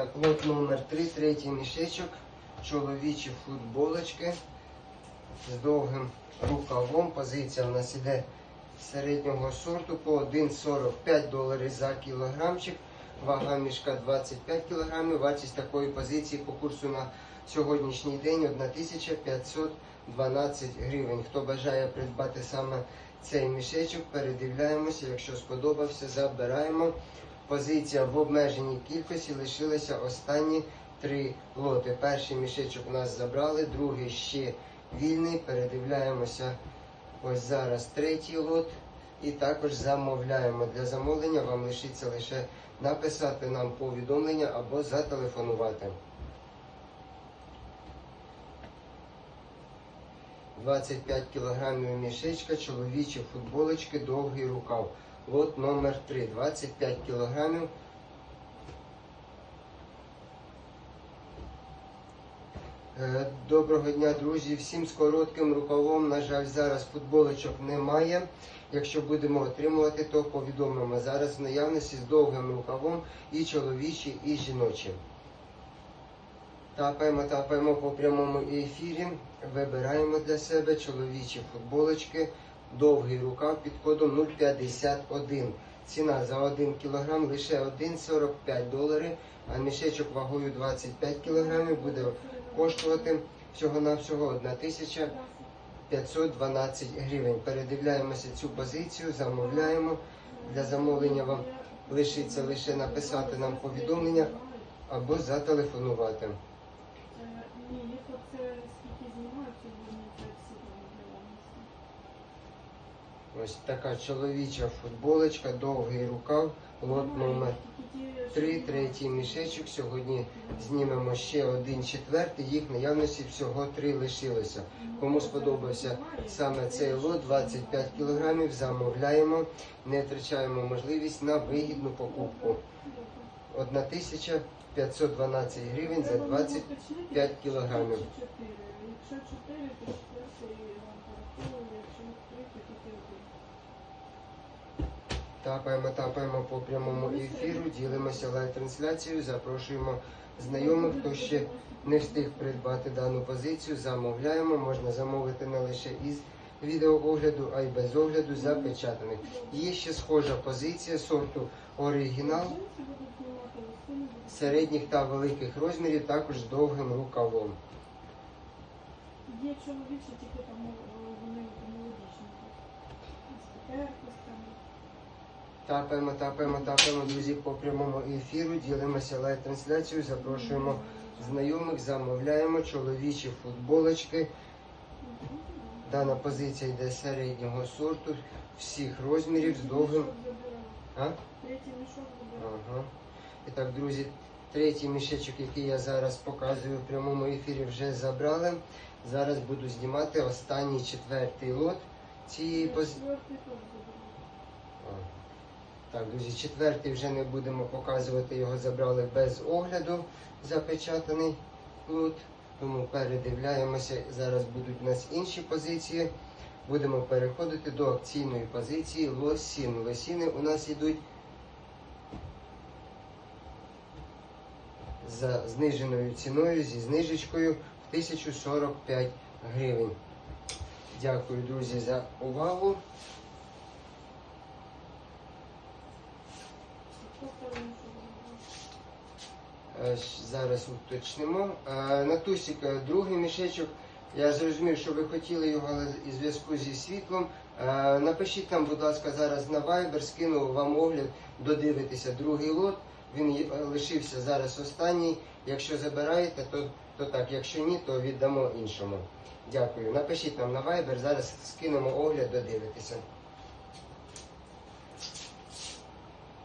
Так, лот номер 3, третій мішечок. Чоловічі футболочки з довгим рукавом. Позиція у нас іде середнього сорту по 1,45 доларів за кілограмчик. Вага мішка 25 кілограмів. Вартість такої позиції по курсу на сьогоднішній день 1512 гривень. Хто бажає придбати саме цей мішечок, передивляємося. Якщо сподобався, забираємо. Позиція в обмеженій кількості лишилися останні три лоти. Перший мішечок у нас забрали, другий ще вільний. Передивляємося ось зараз третій лот. І також замовляємо. Для замовлення вам лишиться лише написати нам повідомлення або зателефонувати. 25 кілограмів мішечка, чоловічі футболочки, довгий рукав. Лот номер 3. 25 кілограмів. Е, Доброго дня, друзі. Всім з коротким рукавом. На жаль, зараз футболочок немає. Якщо будемо отримувати, то повідомимо. Зараз в наявності з довгим рукавом і чоловічі, і жіночі. Тапаємо, тапаємо по прямому ефірі. Вибираємо для себе чоловічі футболочки. Довгий рукав під кодом 051. Ціна за 1 кг лише 1,45 долари, а мішечок вагою 25 кг буде коштувати всього-навсього 1512 гривень. Передивляємося цю позицію, замовляємо. Для замовлення вам лишиться лише написати нам повідомлення або зателефонувати. Е, їх оце скільки знімають, це всі Ось така чоловіча футболочка, довгий рукав, лот номер 3, третій мішечок. Сьогодні знімемо ще один четвертий. Їх наявності всього три лишилося. Кому сподобався саме цей лот, 25 кілограмів, замовляємо, не втрачаємо можливість на вигідну покупку. 1512 гривень за 25 кілограмів. Якщо 4, то четвертий вам якщо 3, то тільки один. Тапаємо, тапаємо по прямому ефіру, ділимося лайв-трансляцією, запрошуємо знайомих, хто ще не встиг придбати дану позицію, замовляємо. Можна замовити не лише із відеоогляду, а й без огляду запечатаних. Є ще схожа позиція сорту оригінал середніх та великих розмірів, також з довгим рукавом. Є чоловічі, тільки там е, вони молодічні. Тапаємо, тапаємо, тапаємо, друзі, по прямому ефіру, ділимося лайв-трансляцією, запрошуємо знайомих, замовляємо чоловічі футболочки. Дана позиція йде середнього сорту, всіх розмірів з довгим. А? Ага. І так, друзі, третій мішечок, який я зараз показую в прямому ефірі, вже забрали. Зараз буду знімати останній четвертий лот цієї позиції. Так, друзі, четвертий вже не будемо показувати, його забрали без огляду, запечатаний лот. Тому передивляємося. Зараз будуть у нас інші позиції. Будемо переходити до акційної позиції лосін. Лосіни у нас йдуть за зниженою ціною зі знижечкою 1045 гривень. Дякую, друзі, за увагу. Е, Зараз уточнимо. Е, Натусік, е, другий мішечок. Я зрозумів, що ви хотіли його але і зв'язку зі світлом. Напишіть нам, будь ласка, зараз на Viber, скину вам огляд, додивитися другий лот. Він лишився зараз останній. Якщо забираєте, то, то так. Якщо ні, то віддамо іншому. Дякую. Напишіть нам на Viber, зараз скинемо огляд, додивитися.